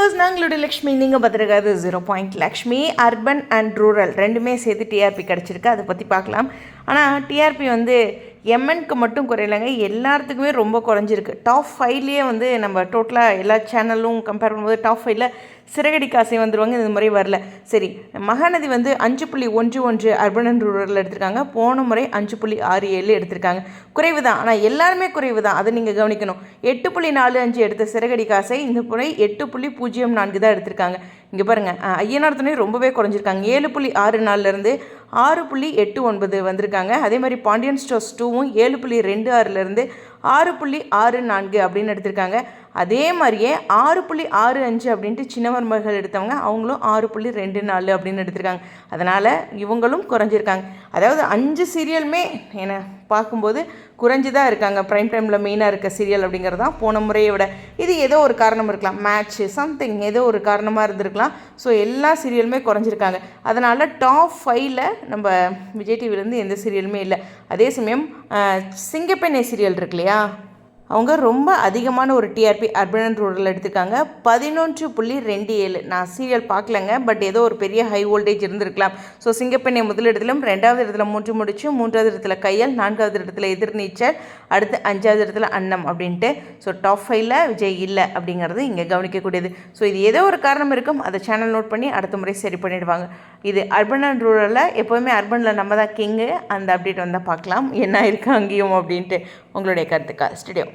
Viewers நாங்களுடைய லக்ஷ்மி நீங்கள் பார்த்துருக்காது zero point Lakshmi urban and rural ரெண்டுமே சேர்த்து டிஆர்பி கிடச்சிருக்கு. அதை பற்றி பார்க்கலாம். ஆனால் டிஆர்பி வந்து எம்என்க்கு மட்டும் குறையலைங்க. எல்லாத்துக்குமே ரொம்ப குறைஞ்சிருக்கு. டாப் ஃபைவ்லேயே வந்து நம்ம டோட்டலாக எல்லா சேனலும் கம்பேர் பண்ணும்போது டாப் ஃபைவ்ல சிறகடி காசை வந்துடுவாங்க இந்த முறை வரல. சரி மகாநதி வந்து அஞ்சு புள்ளி ஒன்று ஒன்று அர்பன் அண்ட் ரூரலில் எடுத்திருக்காங்க. போன முறை அஞ்சு புள்ளி ஆறு ஏழு எடுத்திருக்காங்க. குறைவு தான். ஆனால் எல்லாருமே குறைவு தான். அதை நீங்கள் கவனிக்கணும். எட்டு புள்ளி நாலு அஞ்சு எடுத்த சிறகடி காசை இந்த முறை எட்டு புள்ளி பூஜ்ஜியம் நான்கு தான் எடுத்திருக்காங்க. இங்கே பாருங்கள் ஐயனார் துணை ரொம்பவே குறைஞ்சிருக்காங்க. ஏழு புள்ளி ஆறு நாலுலேருந்து ஆறு புள்ளி எட்டு ஒன்பது வந்திருக்காங்க. அதே மாதிரி பாண்டியன் ஸ்டோர்ஸ் டூவும் ஏழு புள்ளி ரெண்டு ஆறுலேருந்து ஆறு புள்ளி ஆறு நான்கு அப்படின்னு எடுத்திருக்காங்க. அதே மாதிரியே ஆறு புள்ளி ஆறு அஞ்சு அப்படின்ட்டு சின்னவர்மகள் எடுத்தவங்க அவங்களும் ஆறு புள்ளி ரெண்டு நாலு அப்படின்னு எடுத்திருக்காங்க. அதனால் இவங்களும் குறைஞ்சிருக்காங்க. அதாவது அஞ்சு சீரியலுமே என்ன பார்க்கும்போது குறைஞ்சி தான் இருக்காங்க ப்ரைம் டைமில் மெயினாக இருக்க சீரியல் அப்படிங்கிறது தான் போன முறையை விட. இது ஏதோ ஒரு காரணம் இருக்கலாம். மேட்ச்சு சம்திங் ஏதோ ஒரு காரணமாக இருந்திருக்கலாம். ஸோ எல்லா சீரியலுமே குறைஞ்சிருக்காங்க. அதனால் டாப் ஃபைவ்ல நம்ம விஜய் டிவிலேருந்து எந்த சீரியலுமே இல்லை. அதே சமயம் சிங்கப்பெண்ணை சீரியல் இருக்கு இல்லையா அவங்க ரொம்ப அதிகமான ஒரு டிஆர்பி அர்பன் அண்ட் ரூரல் எடுத்திருக்காங்க. பதினொன்று புள்ளி ரெண்டு ஏழு. நான் சீரியல் பார்க்கலங்க பட் ஏதோ ஒரு பெரிய ஹை வோல்டேஜ் இருந்திருக்கலாம். ஸோ சிங்கப்பெண்ணை முதலிடத்திலும் ரெண்டாவது இடத்துல மூன்று முடிச்சு மூன்றாவது இடத்துல கையல் நான்காவது இடத்துல எதிர்நீச்சல் அடுத்து அஞ்சாவது இடத்துல அன்னம் அப்படின்ட்டு. ஸோ டாப் ஃபைவ்ல விஜய் இல்லை அப்படிங்கிறது இங்கே கவனிக்கக்கூடியது. ஸோ இது ஏதோ ஒரு காரணம் இருக்கும் அதை சேனல் நோட் பண்ணி அடுத்த முறை சரி பண்ணிடுவாங்க. இது அர்பன் அண்ட் ரூரலில் எப்போவுமே அர்பனில் நம்ம தான் கிங்கு அந்த அப்டேட் வந்தால் பார்க்கலாம் என்ன இருக்கு அங்கேயும் அப்படின்ட்டு. உங்களுடைய கருத்துக்கா ஸ்டுடியோ